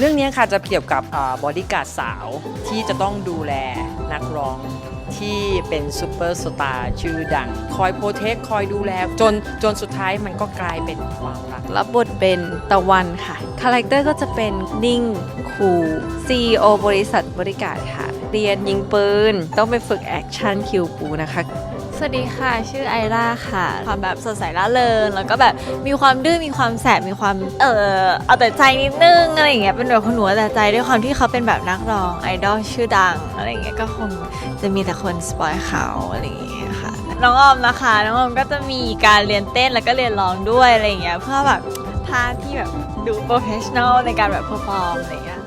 เรื่องนี้ค่ะจะเกี่ยวกับบอดี้การ์ดสาวที่จะต้องดูแลนักร้องที่เป็นซูเปอร์สตาร์ชื่อดัง คอยโปรเทคคอยดูแล จนจนสุดท้ายมันก็กลายเป็นความรักรับบทเป็นตะวันค่ะ คาแรคเตอร์ก็จะเป็นนิ่งคูล CEO บริษัทบริการค่ะ เรียนยิงปืน ต้องไปฝึกแอคชั่นคิวปูนะคะ สวัสดีค่ะ ชื่อไอร่าค่ะ ความแบบสดใสร่าเริงแล้วก็แบบมีความดื้อมีความแสบมีความเออเอาแต่ใจนิดนึงอะไรอย่างเงี้ยเป็นแบบคนหนูเอาแต่ใจด้วยความที่เขาเป็นแบบนักร้องไอดอลชื่อดังอะไรอย่างเงี้ยก็คงจะมีแต่คนสปอยเขาอะไรอย่างเงี้ยค่ะน้องออมนะคะน้องออมก็จะมีการเรียนเต้นแล้วก็เรียนร้องด้วยอะไรอย่างเงี้ยเพื่อแบบท่าที่แบบดูโปรเฟชชั่นอลในการแบบเพอร์ฟอร์มอะไรอย่างเงี้ย